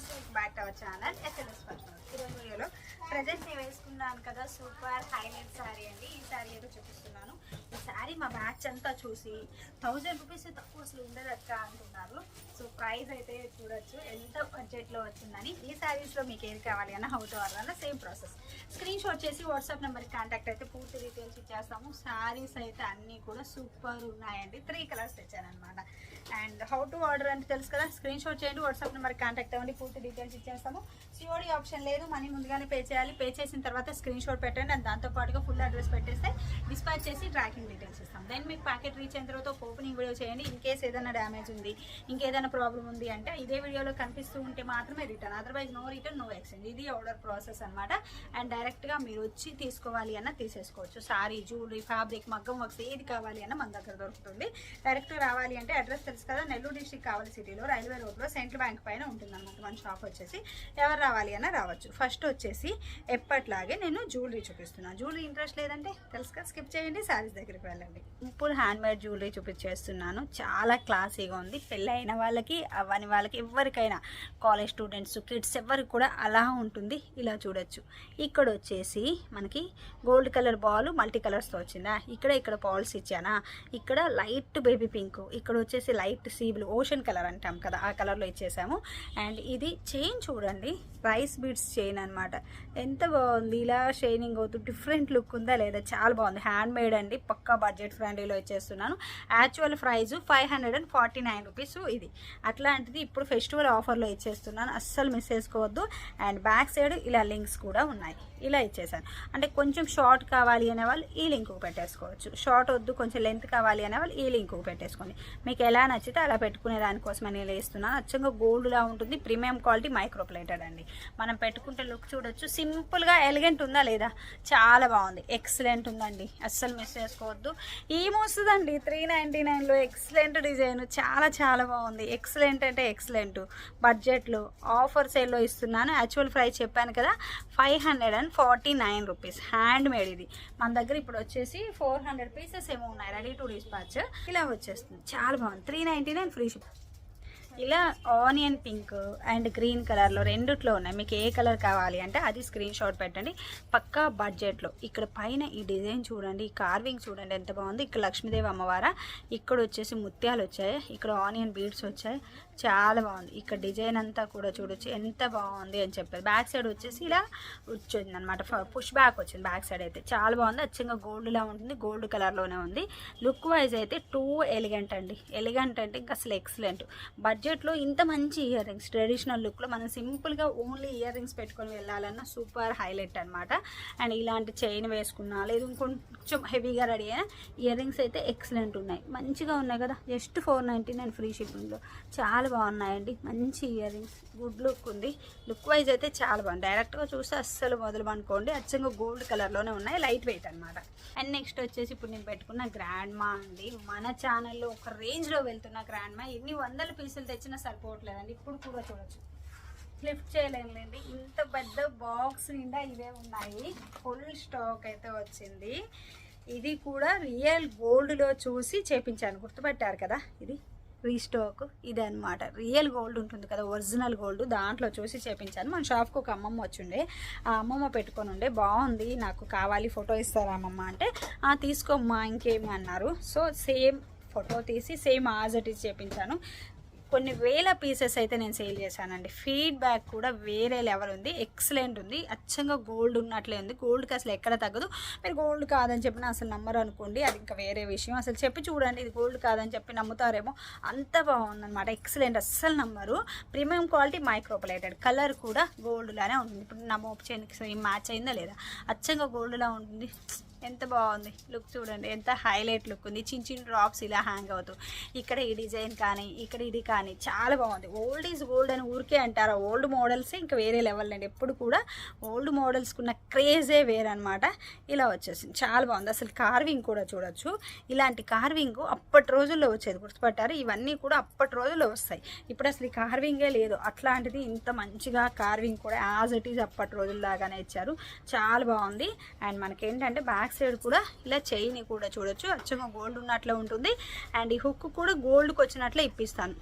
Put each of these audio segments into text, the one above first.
నమస్తే back our channel SLS first ఈరోజు వీడియోలో ప్రజెంట్ నేను వేసుకున్నాను కదా సూపర్ హైలైట్ శారీ అండి. ఈ శారీ ఏదో చూపిస్తున్నాను. ఈ శారీ మా బ్యాచ్ అంతా చూసి థౌజండ్ రూపీస్ తక్కువ అసలు ఉండదక్క అంటున్నారు. సో ప్రైస్ అయితే చూడొచ్చు. ఎంత బడ్జెట్లో వచ్చిందని ఈ శారీస్లో మీకు ఏది కావాలి అన్న హౌ టు అన్న సేమ్ ప్రాసెస్ స్క్రీన్ షాట్ చేసి వాట్సాప్ నెంబర్కి కాంటాక్ట్ అయితే పూర్తి డీటెయిల్స్ ఇచ్చేస్తాము. శారీస్ అయితే అన్నీ కూడా సూపర్ ఉన్నాయండి. త్రీ కలర్స్ తెచ్చానమాట అండ్ హౌ టు ఆర్డర్ అంటే తెలుసు కదా? స్క్రీన్ షాట్ చేయండి వాట్సాప్ నెంబర్కి కాంటాక్ట్ అవ్వండి పూర్తి డీటెయిల్స్ ఇచ్చేస్తాము. సిఓడి ఆప్షన్ లేదు మనీ ముందుగానే పే చేయాలి. పే చేసిన తర్వాత స్క్రీన్ షాట్ పెట్టండి అండ్ దాంతో పాటుగా ఫుల్ అడ్రస్ పెట్టేస్తే డిస్పాచ్ చేసి ట్రాకింగ్ డీటెయిల్స్ ఇస్తాం. దెన్ మీకు ప్యాకెట్ రీచ్ అయిన తర్వాత ఒక ఓపెనింగ్ వీడియో చేయండి ఇన్ కేస్ ఏదైనా డ్యామేజ్ ఉంది ఇంకేదైనా ప్రాబ్లం ఉంది అంటే ఇదే వీడియోలో కనిపిస్తూ ఉంటే మాత్రమే return otherwise no return no exchange ఇది ఆర్డర్ ప్రాసెస్ అనమాట అండ్ డైరెక్ట్గా మీరు వచ్చి తీసుకోవాలి అన్న తీసేసుకోవచ్చు. సారీ జ్యువెలరీ ఫ్యాబ్రిక్ మగ్గం వర్క్స్ ఏది కావాలి అన్న మన దగ్గర దొరుకుతుంది. డైరెక్ట్గా రావాలి అంటే అడ్రస్ తెలుసు కదా నెల్లూరు డిస్ట్రిక్ట్ కావాలి సిటీలో రైల్వే రోడ్లో సెంట్రల్ బ్యాంక్ పైన ఉంటుంది అనమాట మన షాప్ వచ్చేసి ఎవరు రావాలి అన్న రావచ్చు. ఫస్ట్ వచ్చేసి ఎప్పట్లాగే నేను జ్యువెలరీ చూపిస్తున్నాను. జ్యువెలరీ ఇంట్రెస్ట్ లేదంటే తెలుసు కదా స్కిప్ చేయండి శారీస్ దగ్గరికి వెళ్ళండి. సింపుల్ హ్యాండ్ మేడ్ జ్యువెలరీ చూపించేస్తున్నాను. చాలా క్లాసీగా ఉంది. పెళ్ళి వాళ్ళకి అవ్వని వాళ్ళకి ఎవరికైనా కాలేజ్ స్టూడెంట్స్ కిడ్స్ ఎవరికి కూడా అలా ఉంటుంది. ఇలా చూడొచ్చు. ఇక్కడ వచ్చేసి మనకి గోల్డ్ కలర్ బాల్ మల్టీ కలర్స్తో వచ్చిందా? ఇక్కడ ఇక్కడ బాల్స్ ఇచ్చానా? ఇక్కడ లైట్ బేబీ పింక్ ఇక్కడ వచ్చేసి light sea blue ocean colour అంటాం కదా ఆ కలర్లో ఇచ్చేసాము. అండ్ ఇది చైన్ చూడండి రైస్ బీడ్స్ చైన్ అనమాట ఎంత బాగుంది. ఇలా షైనింగ్ అవుతూ డిఫరెంట్ లుక్ ఉందా లేదా? చాలా బాగుంది. హ్యాండ్ మేడ్ అండి. పక్కా బడ్జెట్ ఫ్రెండ్లీలో ఇచ్చేస్తున్నాను. Actual price five hundred and forty nine rupees ఇది. అట్లాంటిది ఇప్పుడు ఫెస్టివల్ ఆఫర్లో ఇచ్చేస్తున్నాను. అస్సలు మిస్ చేసుకోవద్దు. అండ్ బ్యాక్ సైడ్ ఇలా లింక్స్ కూడా ఉన్నాయి. ఇలా ఇచ్చేసాను. అంటే కొంచెం షార్ట్ కావాలి అనే వాళ్ళు ఈ లింక్ పెట్టేసుకోవచ్చు. షార్ట్ వద్దు కొంచెం లెంత్ కావాలి అనే వాళ్ళు ఈ లింక్ పెట్టేసుకోండి. మీకు ఎలా నచ్చితే అలా పెట్టుకునే దానికోసం నేను ఇస్తున్నాను అచ్చంగా గోల్డ్లా ఉంటుంది. ప్రీమియం క్వాలిటీ మైక్రోప్లేటెడ్ అండి. మనం పెట్టుకుంటే లుక్ చూడొచ్చు. సిమ్ సింపుల్గా ఎలిగెంట్ ఉందా లేదా? చాలా బాగుంది. ఎక్సలెంట్ ఉందండి. అస్సలు మిస్ చేసుకోవద్దు. ఏమొస్తుందండి త్రీ నైంటీ నైన్లో ఎక్సలెంట్ డిజైన్. చాలా చాలా బాగుంది. ఎక్సలెంట్ అంటే ఎక్సలెంట్. బడ్జెట్లో ఆఫర్ సేల్లో ఇస్తున్నాను. యాక్చువల్ ప్రైస్ చెప్పాను కదా five hundred and forty nine rupees. Hand made ఇది. మన దగ్గర ఇప్పుడు వచ్చేసి ఫోర్ హండ్రెడ్ పీసెస్ ఏమో ఉన్నాయి. Ready to dispatch. ఇలా వచ్చేస్తుంది. చాలా బాగుంది. Three ninety nine free ship. ఇలా ఆనియన్ పింక్ అండ్ గ్రీన్ కలర్లో రెండిట్లో ఉన్నాయి. మీకు ఏ కలర్ కావాలి అంటే అది స్క్రీన్ షాట్ పెట్టండి. పక్కా బడ్జెట్లో. ఇక్కడ పైన ఈ డిజైన్ చూడండి ఈ కార్వింగ్ చూడండి ఎంత బాగుంది. ఇక్కడ లక్ష్మీదేవి అమ్మవార ఇక్కడ వచ్చేసి ముత్యాలు వచ్చాయి. ఇక్కడ ఆనియన్ బీడ్స్ వచ్చాయి. చాలా బాగుంది. ఇక్కడ డిజైన్ అంతా కూడా చూడొచ్చు. ఎంత బాగుంది అని చెప్పారు. బ్యాక్ సైడ్ వచ్చేసి ఇలా వచ్చింది అనమాట పుష్ బ్యాక్ వచ్చింది బ్యాక్ సైడ్ అయితే. చాలా బాగుంది. అచ్చంగా గోల్డ్లా ఉంటుంది. గోల్డ్ కలర్లోనే ఉంది. లుక్ వైజ్ అయితే టూ ఎలిగెంట్ అండి. ఎలిగెంట్ అంటే ఇంకా అసలు ఎక్సలెంట్ బడ్జెట్లో ఇంత మంచి ఇయర్ రింగ్స్ ట్రెడిషనల్ లుక్లో మనం సింపుల్గా ఓన్లీ ఇయర్ రింగ్స్ పెట్టుకొని వెళ్ళాలన్న సూపర్ హైలైట్ అనమాట అండ్ ఇలాంటి చైన్ వేసుకున్నా లేదు ఇంకొంచెం హెవీగా రెడీ అయినా ఇయర్ రింగ్స్ అయితే ఎక్సలెంట్ ఉన్నాయి. మంచిగా ఉన్నాయి కదా. Just four ninety nine free షిప్పింగ్లో చాలా బాగున్నాయండి. మంచి ఇయర్ రింగ్స్ గుడ్ లుక్ ఉంది. లుక్ వైజ్ అయితే చాలా బాగుంది. డైరెక్ట్గా చూస్తే అస్సలు మొదలు అనుకోండి అచ్చంగా గోల్డ్ కలర్లోనే ఉన్నాయి. లైట్ వెయిట్ అనమాట అండ్ నెక్స్ట్ వచ్చేసి ఇప్పుడు నేను పెట్టుకున్న గ్రాండ్ మా అండి. మన ఛానల్లో ఒక రేంజ్లో వెళ్తున్న గ్రాండ్ మా ఎన్ని వందల పీసులు తెచ్చినా సరిపోవట్లేదండి. ఇప్పుడు కూడా చూడొచ్చు. లిఫ్ట్ చేయలేండి ఇంత పెద్ద బాక్స్ నిండా ఇవే ఉన్నాయి. ఫుల్ స్టాక్ అయితే వచ్చింది. ఇది కూడా రియల్ గోల్డ్లో చూసి చేపించాను. గుర్తుపెట్టారు కదా ఇది? రీస్టాక్ ఇది అనమాట రియల్ గోల్డ్ ఉంటుంది కదా ఒరిజినల్ గోల్డ్ దాంట్లో చూసి చేపించాను. మన షాప్కి ఒక అమ్మమ్మ వచ్చిండే. ఆ అమ్మమ్మ పెట్టుకొని ఉండే. బాగుంది నాకు కావాలి ఫోటో ఇస్తారా అమ్మమ్మ అంటే "ఆ, తీసుకోమ్మా ఇంకేమి అన్నారు. సో సేమ్ ఫోటో తీసి సేమ్ ఆజ్ ఇట్ చేపించాను. కొన్ని వేల పీసెస్ అయితే నేను సేల్ చేశానండి. ఫీడ్బ్యాక్ కూడా వేరే లెవెల్ ఉంది. ఎక్సలెంట్ ఉంది. అచ్చంగా గోల్డ్ ఉన్నట్లే ఉంది. గోల్డ్కి అసలు ఎక్కడ తగ్గదు. మీరు గోల్డ్ కాదని చెప్పిన అసలు నమ్మరు అనుకోండి. అది ఇంకా వేరే విషయం. అసలు చెప్పి చూడండి ఇది గోల్డ్ కాదని చెప్పి నమ్ముతారేమో. అంత బాగుందన్నమాట. ఎక్సలెంట్. అస్సలు నమ్మరు. Premium quality microplated. కలర్ కూడా గోల్డ్లానే ఉంటుంది. ఇప్పుడు నా మోపు చేయడానికి మ్యాచ్ అయిందా లేదా? అచ్చంగా గోల్డ్లా ఉంటుంది. ఎంత బాగుంది. లుక్ చూడండి ఎంత హైలైట్ లుక్ ఉంది. చిన్న చిన్న డ్రాప్స్ ఇలా హ్యాంగ్ అవుతూ. ఇక్కడ ఈ డిజైన్ కానీ ఇక్కడ ఇది కానీ చాలా బాగుంది. ఓల్డ్ ఈజ్ గోల్డ్ అని ఊరికే అంటారు. ఓల్డ్ మోడల్సే ఇంకా వేరే లెవెల్ అండి. ఎప్పుడు కూడా ఓల్డ్ మోడల్స్కున్న క్రేజే వేరనమాట ఇలా వచ్చేసింది. చాలా బాగుంది. అసలు కార్వింగ్ కూడా చూడొచ్చు. ఇలాంటి కార్వింగ్ అప్పటి రోజుల్లో వచ్చేది. గుర్తుపట్టారు? ఇవన్నీ కూడా అప్పటి రోజుల్లో వస్తాయి. ఇప్పుడు అసలు ఈ కార్వింగే లేదు. అట్లాంటిది ఇంత మంచిగా కార్వింగ్ కూడా యాజ్ ఇట్ ఈజ్ అప్పటి రోజుల్లాగానే ఇచ్చారు. చాలా బాగుంది. అండ్ మనకేంటంటే బ్యాక్ బ్యాక్ సైడ్ కూడా ఇలా చైన్ కూడా చూడొచ్చు. అచ్చంగా గోల్డ్ ఉన్నట్లే ఉంటుంది. అండ్ ఈ హుక్ కూడా గోల్డ్కి వచ్చినట్లే ఇప్పిస్తాను.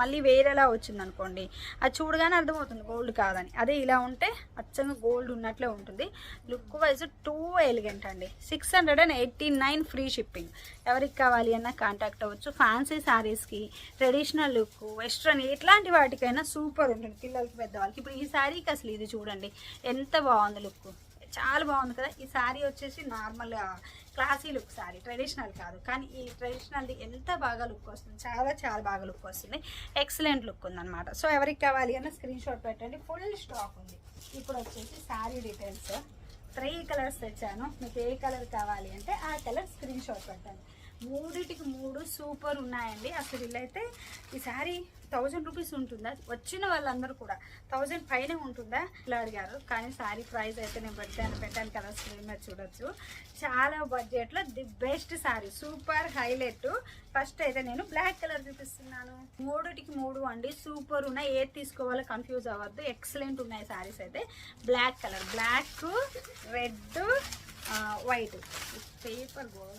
మళ్ళీ వేరేలా వచ్చింది అనుకోండి అది చూడగానే అర్థమవుతుంది గోల్డ్ కాదని. అదే ఇలా ఉంటే అచ్చంగా గోల్డ్ ఉన్నట్లే ఉంటుంది. లుక్ వైజ్ టూ ఎలిగెంట్ అండి. Six hundred and eighty nine free shipping ఎవరికి కావాలి అన్న కాంటాక్ట్ అవ్వచ్చు. ఫ్యాన్సీ శారీస్కి ట్రెడిషనల్ లుక్ వెస్ట్రన్ ఎట్లాంటి వాటికైనా సూపర్ ఉంటుంది. పిల్లలకి పెద్దవాళ్ళకి. ఇప్పుడు ఈ శారీకి అసలు ఇది చూడండి. ఎంత బాగుంది లుక్ చాలా బాగుంది కదా. ఈ శారీ వచ్చేసి normal classy look sari traditional కాదు. కానీ ఈ ట్రెడిషనల్ది ఎంత బాగా లుక్ వస్తుంది? చాలా చాలా బాగా లుక్ వస్తుంది. ఎక్సలెంట్ లుక్ ఉందన్నమాట. సో ఎవరికి కావాలి అన్న స్క్రీన్ షాట్ పెట్టండి. ఫుల్ స్టాక్ ఉంది. ఇప్పుడు వచ్చేసి శారీ డీటెయిల్స్ త్రీ కలర్స్ తెచ్చాను. మీకు ఏ కలర్ కావాలి అంటే ఆ కలర్ స్క్రీన్ షాట్ పెట్టండి. మూడిటికి మూడు సూపర్ ఉన్నాయండి. అసలు వీళ్ళైతే ఈ శారీ థౌజండ్ రూపీస్ ఉంటుందా? వచ్చిన వాళ్ళందరూ కూడా థౌజండ్ పైన ఉంటుందా? ఇలా అడిగారు. కానీ శారీ ప్రైస్ అయితే నేను పెట్టాను పెట్టాను కదా స్క్రీన్ మీద చూడొచ్చు. చాలా బడ్జెట్లో the best sari. Super highlight. First అయితే నేను బ్లాక్ కలర్ చూపిస్తున్నాను. మూడుటికి మూడు అండి. సూపర్ ఉన్నాయి. ఏది తీసుకోవాలో కన్ఫ్యూజ్ అవ్వద్దు. ఎక్సలెంట్ ఉన్నాయి శారీస్ అయితే. Black colour. Black red white. Paper గోడ.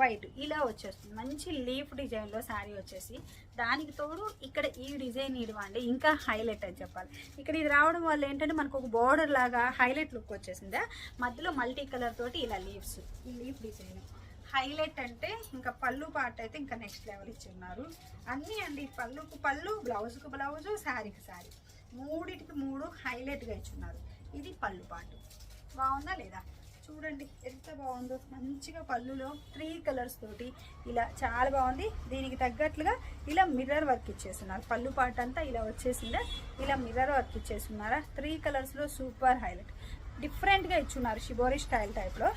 వైట్ ఇలా వచ్చేస్తుంది. మంచి లీఫ్ డిజైన్లో శారీ వచ్చేసి. దానికి తోడు ఇక్కడ ఈ డిజైన్ ఇవ్వండి. ఇంకా హైలైట్ అని చెప్పాలి. ఇక్కడ ఇది రావడం వల్ల ఏంటంటే మనకు ఒక బార్డర్ లాగా హైలైట్ లుక్ వచ్చేసిందా? మధ్యలో మల్టీ కలర్ తోటి ఇలా లీవ్స్ ఈ లీఫ్ డిజైన్. హైలైట్ అంటే ఇంకా పళ్ళు పాట అయితే ఇంకా నెక్స్ట్ లెవెల్ ఇచ్చి ఉన్నారు అన్నీ అండి పళ్ళుకు పళ్ళు బ్లౌజ్కు బ్లౌజు శారీకి శారీ. మూడిటికి మూడు హైలైట్గా ఇచ్చున్నారు. ఇది పళ్ళు పాటు బాగుందా లేదా? చూడండి ఎంత బాగుందో. మంచిగా పళ్ళులో త్రీ కలర్స్ తోటి ఇలా చాలా బాగుంది. దీనికి తగ్గట్లుగా ఇలా మిర్రర్ వర్క్ ఇచ్చేస్తున్నారు. పళ్ళు పాట అంతా ఇలా వచ్చేసిందా? ఇలా మిర్రర్ వర్క్ ఇచ్చేస్తున్నారా? త్రీ కలర్స్లో సూపర్ హైలైట్ డిఫరెంట్గా ఇచ్చున్నారు షిబోరి స్టైల్ టైప్లో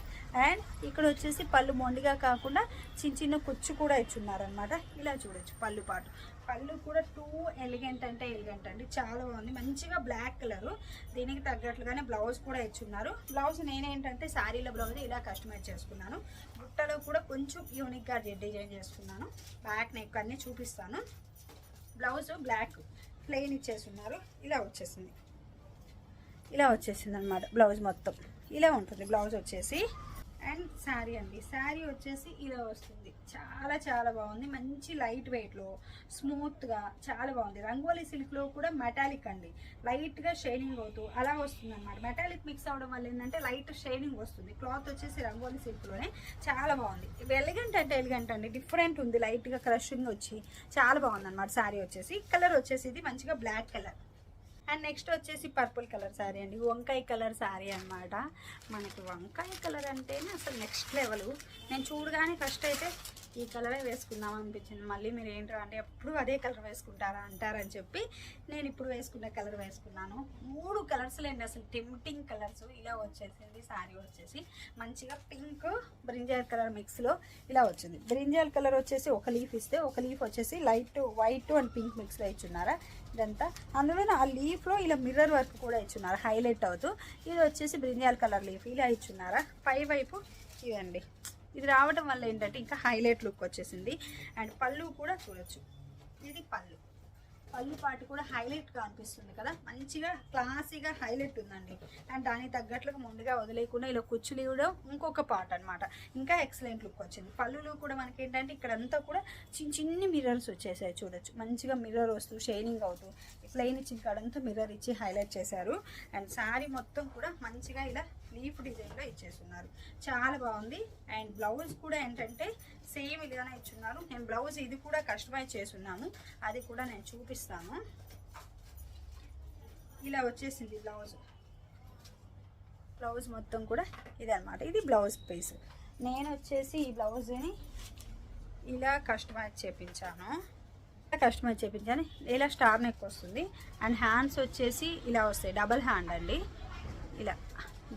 అండ్ ఇక్కడ వచ్చేసి పళ్ళు మొండిగా కాకుండా చిన్న చిన్న కుచ్చు కూడా ఇచ్చున్నారనమాట ఇలా చూడొచ్చు పళ్ళు పాటు పళ్ళు కూడా టూ ఎలిగెంట్ అంటే ఎలిగెంట్ అండి. చాలా బాగుంది. మంచిగా బ్లాక్ కలర్. దీనికి తగ్గట్లుగానే బ్లౌజ్ కూడా ఇచ్చున్నారు. బ్లౌజ్ నేనేంటంటే శారీల బ్లౌజ్ ఇలా కస్టమైజ్ చేసుకున్నాను. బుట్టలో కూడా కొంచెం యూనిక్గా డిజైన్ చేసుకున్నాను. బ్యాక్ నెక్ అన్నీ చూపిస్తాను. బ్లౌజ్ బ్లాక్ ప్లెయిన్ ఇచ్చేస్తున్నారు. ఇలా వచ్చేసింది. ఇలా వచ్చేసింది అనమాట బ్లౌజ్ మొత్తం. ఇలా ఉంటుంది. బ్లౌజ్ వచ్చేసి అండ్ శారీ అండి. శారీ వచ్చేసి ఇలా వస్తుంది. చాలా చాలా బాగుంది. మంచి లైట్ వెయిట్లో స్మూత్గా చాలా బాగుంది. రంగోలీ సిల్క్లో కూడా మెటాలిక్ అండి. లైట్గా షైనింగ్ అవుతూ అలా వస్తుంది అనమాట మెటాలిక్ మిక్స్ అవడం వల్ల ఏంటంటే లైట్ షైనింగ్ వస్తుంది. క్లాత్ వచ్చేసి రంగోలీ సిల్క్లోనే చాలా బాగుంది. ఎలిగెంట్ అంటే ఎలిగెంట్ అండి. డిఫరెంట్ ఉంది. లైట్గా క్రషింగ్ వచ్చి చాలా బాగుంది అనమాట శారీ వచ్చేసి. కలర్ వచ్చేసి ఇది మంచిగా బ్లాక్ కలర్. అండ్ నెక్స్ట్ వచ్చేసి పర్పుల్ కలర్ శారీ అండి. వంకాయ కలర్ శారీ అన్నమాట. మనకి వంకాయ కలర్ అంటేనే అసలు నెక్స్ట్ లెవెల్ నేను చూడగానే ఫస్ట్ అయితే ఈ కలరే వేసుకుందాం అనిపించింది. మళ్ళీ మీరు ఏంటో అంటే ఎప్పుడు అదే కలర్ వేసుకుంటారా అంటారని చెప్పి నేను ఇప్పుడు వేసుకున్న కలర్ వేసుకున్నాను. మూడు కలర్స్ లేండి అసలు టెంప్టింగ్ కలర్స్ ఇలా వచ్చేసింది శారీ వచ్చేసి. మంచిగా పింక్ బ్రింజాల్ కలర్ మిక్స్లో ఇలా వచ్చింది. బ్రింజాల్ కలర్ వచ్చేసి ఒక లీఫ్ ఇస్తే ఒక లీఫ్ వచ్చేసి లైట్ వైట్ అండ్ పింక్ మిక్స్లో ఇచ్చున్నారా? ఇదంతా. అందులోనే ఆ లీఫ్లో ఇలా మిర్రర్ వర్క్ కూడా ఇచ్చున్నారు. హైలైట్ అవుతూ ఇది వచ్చేసి బ్రింజాల్ కలర్ లీఫ్ ఇలా ఇచ్చున్నారా? పై వైపు ఇదండి ఇది రావడం వల్ల ఏంటంటే ఇంకా హైలైట్ లుక్ వచ్చేసింది. అండ్ పళ్ళు కూడా చూడొచ్చు. ఇది పళ్ళు. పళ్ళు పాటు కూడా హైలైట్గా అనిపిస్తుంది కదా? మంచిగా క్లాసీగా హైలైట్ ఉందండి. అండ్ దానికి తగ్గట్లుగా ముందుగా వదిలేయకుండా ఇలా కుచ్చులు ఇవ్వడం ఇంకొక పార్ట్ అనమాట ఇంకా ఎక్సలెంట్ లుక్ వచ్చింది. పళ్ళులో కూడా మనకి ఏంటంటే ఇక్కడంతా కూడా చిన్న చిన్ని మిర్రర్స్ వచ్చేసాయి చూడొచ్చు. మంచిగా మిర్రర్ వస్తూ షైనింగ్ అవుతూ ప్లెయిన్ ఇచ్చిన కాడంతా మిర్రర్ ఇచ్చి హైలైట్ చేశారు. అండ్ శారీ మొత్తం కూడా మంచిగా ఇలా లీఫ్ డిజైన్లో ఇచ్చేస్తున్నారు. చాలా బాగుంది. అండ్ బ్లౌజ్ కూడా ఏంటంటే సేమ్ ఇలానే ఇచ్చున్నారు. నేను బ్లౌజ్ ఇది కూడా కస్టమైజ్ చేసున్నాను అది కూడా నేను చూపిస్తాను. ఇలా వచ్చేసింది బ్లౌజ్ బ్లౌజ్ మొత్తం కూడా ఇది అనమాట ఇది బ్లౌజ్ పీస్ నేను వచ్చేసి ఈ బ్లౌజ్ని ఇలా కస్టమైజ్ చేపించాను. ఇలా కస్టమైజ్ చేపించాను. ఇలా స్టార్ నెక్ వస్తుంది. అండ్ హ్యాండ్స్ వచ్చేసి ఇలా వస్తాయి. డబల్ హ్యాండ్ అండి. ఇలా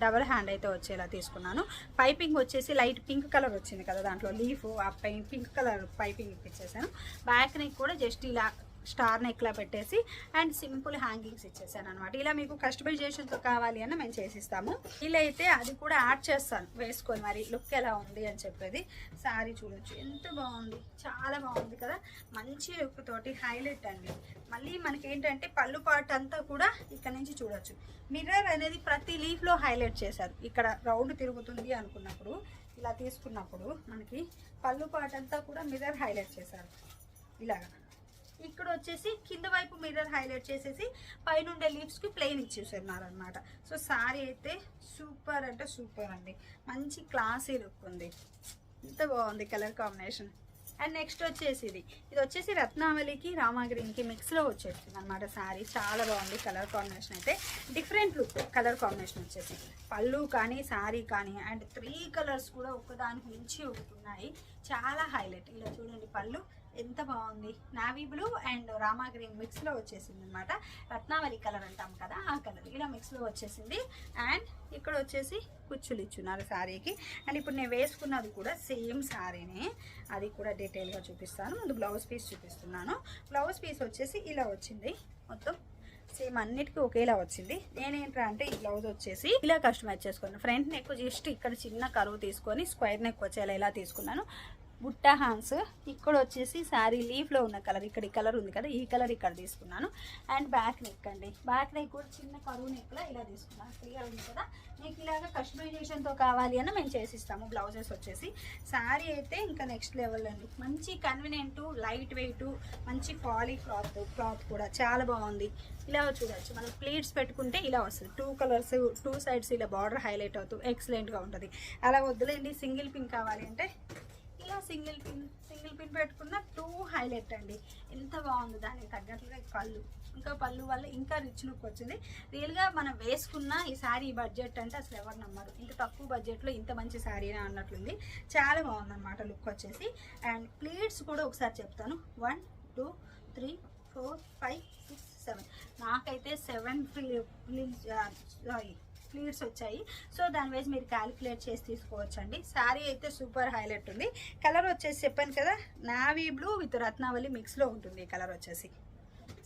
డబల్ హ్యాండ్ అయితే వచ్చేలా తీసుకున్నాను. పైపింగ్ వచ్చేసి లైట్ పింక్ కలర్ వచ్చింది కదా దాంట్లో. లీఫ్ ఆ పై పింక్ కలర్ పైపింగ్ ఇప్పించేసాను బ్యాక్ నెక్ కూడా జస్ట్ ఇలా స్టార్ నెక్లా పెట్టేసి అండ్ సింపుల్ హ్యాంగింగ్స్ ఇచ్చేసాను అనమాట ఇలా మీకు కస్టమైజేషన్తో కావాలి అని మేము చేసిస్తాము. ఇలా అయితే అది కూడా యాడ్ చేస్తాను. వేసుకొని మరి లుక్ ఎలా ఉంది అని చెప్పేది. శారీ చూడొచ్చు. ఎంత బాగుంది. చాలా బాగుంది కదా. మంచి లుక్ తోటి హైలైట్ అండి. మళ్ళీ మనకి ఏంటంటే పళ్ళు పాట అంతా కూడా ఇక్కడ నుంచి చూడొచ్చు. మిర్రర్ అనేది ప్రతి లీఫ్లో హైలైట్ చేశారు. ఇక్కడ రౌండ్ తిరుగుతుంది అనుకున్నప్పుడు ఇలా తీసుకున్నప్పుడు మనకి పళ్ళు పాట అంతా కూడా మిర్రర్ హైలైట్ చేశారు. ఇలాగా. ఇక్కడ వచ్చేసి కింద వైపు మిర్రర్ హైలైట్ చేసేసి పైన ఉండే లీవ్స్కి ప్లెయిన్ ఇచ్చేసారు అనమాట సో సారీ అయితే సూపర్ అంటే సూపర్ అండి. మంచి క్లాసీ లుక్ ఉంది. ఎంత బాగుంది కలర్ కాంబినేషన్. అండ్ నెక్స్ట్ వచ్చేసి ఇది. ఇది వచ్చేసి రత్నావళికి రామాగ్రీన్కి మిక్స్లో వచ్చేస్తుంది అనమాట శారీ చాలా బాగుంది కలర్ కాంబినేషన్ అయితే. డిఫరెంట్ లుక్ కలర్ కాంబినేషన్ వచ్చేసి. పళ్ళు కానీ శారీ కానీ అండ్ త్రీ కలర్స్ కూడా ఒకదానికి మించి ఒకటి ఉన్నాయి చాలా హైలైట్. ఇలా చూడండి పళ్ళు. ఎంత బాగుంది. Navy blue and Rama green మిక్స్లో వచ్చేసింది అనమాట రత్నావళి కలర్ అంటాం కదా ఆ కలర్ ఇలా మిక్స్లో వచ్చేసింది. అండ్ ఇక్కడ వచ్చేసి కుచ్చులు ఇచ్చున్నారు శారీకి. అండ్ ఇప్పుడు నేను వేసుకున్నది కూడా సేమ్ శారీనే. అది కూడా డీటెయిల్గా చూపిస్తాను. ముందు బ్లౌజ్ పీస్ చూపిస్తున్నాను. బ్లౌజ్ పీస్ వచ్చేసి ఇలా వచ్చింది. మొత్తం సేమ్ అన్నిటికీ ఒకేలా వచ్చింది. నేనేంట్రా అంటే ఈ బ్లౌజ్ వచ్చేసి ఇలా కస్టమైజ్ చేసుకున్నాను. ఫ్రంట్ నెక్ జస్ట్ ఇక్కడ చిన్న కరువు తీసుకొని స్క్వేర్ నెక్ వచ్చేలా ఇలా తీసుకున్నాను. బుట్ట హాన్స్. ఇక్కడ వచ్చేసి శారీ లీఫ్లో ఉన్న కలర్. ఇక్కడ కలర్ ఉంది కదా ఈ కలర్ ఇక్కడ తీసుకున్నాను. అండ్ బ్యాక్ నెక్ అండి. బ్యాక్ నెక్ కూడా చిన్న కరువు నెక్లో ఇలా తీసుకున్నాను. క్లియర్ ఉంది కదా? మీకు ఇలాగ కస్టమైజేషన్తో కావాలి అని మేము చేసిస్తాము. బ్లౌజెస్ వచ్చేసి. శారీ అయితే ఇంకా నెక్స్ట్ లెవెల్ అండి. మంచి కన్వీనియంట్ లైట్ వెయిట్ మంచి క్వాలిటీ క్లాత్ క్లాత్ కూడా. చాలా బాగుంది. ఇలా చూడొచ్చు. మనం ప్లీట్స్ పెట్టుకుంటే ఇలా వస్తుంది. టూ కలర్స్ టూ సైడ్స్ ఇలా బార్డర్ హైలైట్ అవుతూ ఎక్సలెంట్గా ఉంటుంది. అలా వద్దులేండి. సింగిల్ పింక్ కావాలి అంటే సింగిల్ పిన్ సింగిల్ పిన్ పెట్టుకున్న టూ హైలైట్ అండి. ఎంత బాగుంది దానికి తగ్గట్లుగా పళ్ళు. ఇంకా పళ్ళు వల్ల ఇంకా రిచ్ లుక్ వచ్చింది. రియల్గా మనం వేసుకున్న ఈ శారీ బడ్జెట్ అంటే అసలు ఎవరు నమ్మరు. ఇంత తక్కువ బడ్జెట్లో ఇంత మంచి శారీనా అన్నట్లుంది. చాలా బాగుందన్నమాట లుక్ వచ్చేసి. అండ్ ప్లేట్స్ కూడా ఒకసారి చెప్తాను. One two three four five six seven నాకైతే సెవెన్ సారీ ప్లీట్స్ వచ్చాయి. సో దాని వైజ్ మీరు క్యాలిక్యులేట్ చేసి తీసుకోవచ్చండి. శారీ అయితే సూపర్ హైలైట్ ఉంది. కలర్ వచ్చేసి చెప్పాను కదా నావీ బ్లూ విత్ రత్నావళి మిక్స్లో ఉంటుంది ఈ కలర్ వచ్చేసి.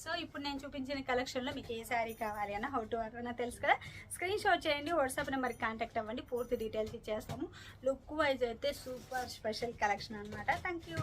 సో ఇప్పుడు నేను చూపించిన కలెక్షన్లో మీకు ఏ శారీ కావాలి అన్న హౌ టు అన్న తెలుసు కదా. స్క్రీన్ షాట్ చేయండి వాట్సాప్ నెంబర్కి కాంటాక్ట్ అవ్వండి పూర్తి డీటెయిల్స్ ఇచ్చేస్తాము. లుక్ వైజ్ అయితే సూపర్ స్పెషల్ కలెక్షన్ అనమాట థ్యాంక్ యూ.